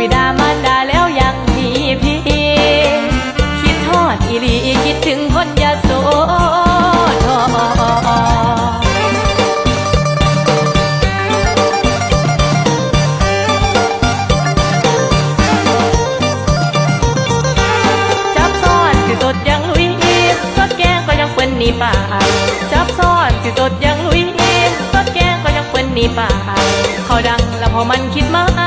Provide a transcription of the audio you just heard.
บิดามาดาแล้วยังมีพี่ คิดทอดอีหลีคิดถึงคนยาโสธรนี่ป่าจับซ้อนสิสดยังลุยสดแกงก็ยังเปิ้นนี่ป่าเขาดังแล้วพอมันคิดมา